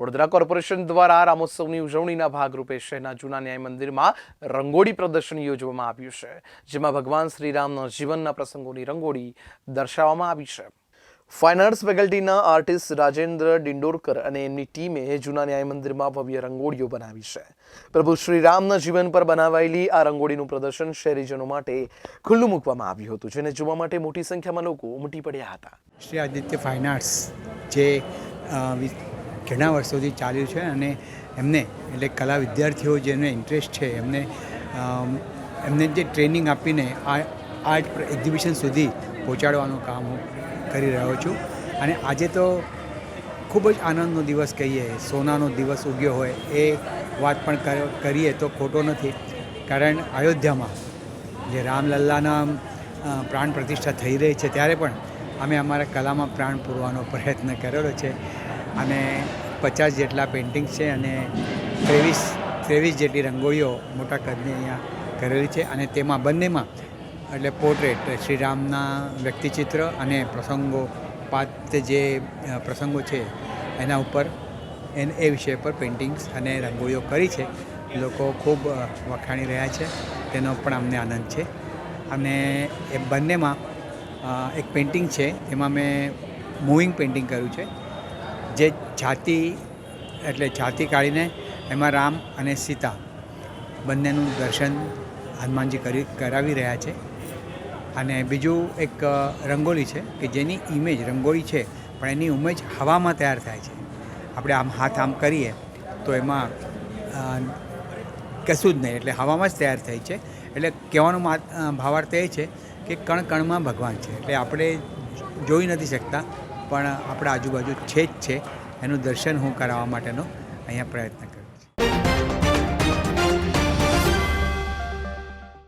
Vadodara corporation દ્વારા રામોત્સવની ઉજવણીના ભાગરૂપે શહેરના જૂના ન્યાય મંદિરમાં રંગોળી પ્રદર્શન યોજવામાં આવ્યું છે, જેમાં ભગવાન શ્રીરામના જીવનના પ્રસંગોની રંગોળી દર્શાવવામાં આવી છે. ફાઇન આર્ટ્સ ફેકલ્ટીના આર્ટિસ્ટ રાજેન્દ્ર ડિંડોરકર અને એમની ટીમે જૂના ન્યાય મંદિરમાં ભવ્ય રંગોળીઓ બનાવી છે. પ્રભુ શ્રીરામના જીવન પર બનાવાયેલી આ રંગોળીનું પ્રદર્શન શહેરીજનો માટે ખુલ્લું મૂકવામાં આવ્યું હતું, જેને જોવા માટે મોટી સંખ્યામાં લોકો ઉમટી પડ્યા હતા. શ્રી આદિત્ય ફાઇન આર્ટ્સ જે ઘણા વર્ષોથી ચાલ્યું છે અને એમને એટલે કલા વિદ્યાર્થીઓ જેને ઇન્ટરેસ્ટ છે, એમને એમને જે ટ્રેનિંગ આપીને આ આર્ટ એક્ઝિબિશન સુધી પહોંચાડવાનું કામ હું કરી રહ્યો છું. અને આજે તો ખૂબ જ આનંદનો દિવસ કહીએ, સોનાનો દિવસ ઉગ્યો હોય, એ વાત પણ કરીએ તો ખોટો નથી. કારણ અયોધ્યામાં જે રામલલ્લાના પ્રાણ પ્રતિષ્ઠા થઈ રહી છે, ત્યારે પણ અમે અમારા કલામાં પ્રાણ પૂરવાનો પ્રયત્ન કરેલો છે. અને પચાસ જેટલા પેઇન્ટિંગ છે અને ત્રેવીસ ત્રેવીસ જેટલી રંગોળીઓ મોટા કદની અહીંયા કરેલી છે અને તેમાં બંનેમાં એટલે પોર્ટ્રેટ શ્રીરામના વ્યક્તિચિત્ર અને પ્રસંગો, પાત જે પ્રસંગો છે, એના ઉપર એને એ વિષય પર પેઇન્ટિંગ્સ અને રંગોળીઓ કરી છે. લોકો ખૂબ વખાણી રહ્યા છે. તેનો પણ અમને આનંદ છે. અને એ બંનેમાં એક પેઇન્ટિંગ છે. એમાં મેં મૂવિંગ પેઇન્ટિંગ કર્યું છે. જે છાતી એટલે છાતી કાઢીને એમાં રામ અને સીતા બંનેનું દર્શન હનુમાનજી કરી, કરાવી રહ્યા છે. અને બીજું એક રંગોળી છે કે જેની ઇમેજ રંગોળી છે, પણ એની ઇમેજ હવામાં તૈયાર થાય છે. આપણે આમ હાથ આમ કરીએ તો એમાં કશું જ નહીં, એટલે હવામાં જ તૈયાર થાય છે. એટલે કહેવાનો ભાવાર્થ એ છે કે કણ કણમાં ભગવાન છે. એટલે આપણે જોઈ નથી શકતા પણ આપણા આજુબાજુ છે જ છે. એનું દર્શન હું કરાવવા માટેનો અહીંયા પ્રયત્ન કર્યો છે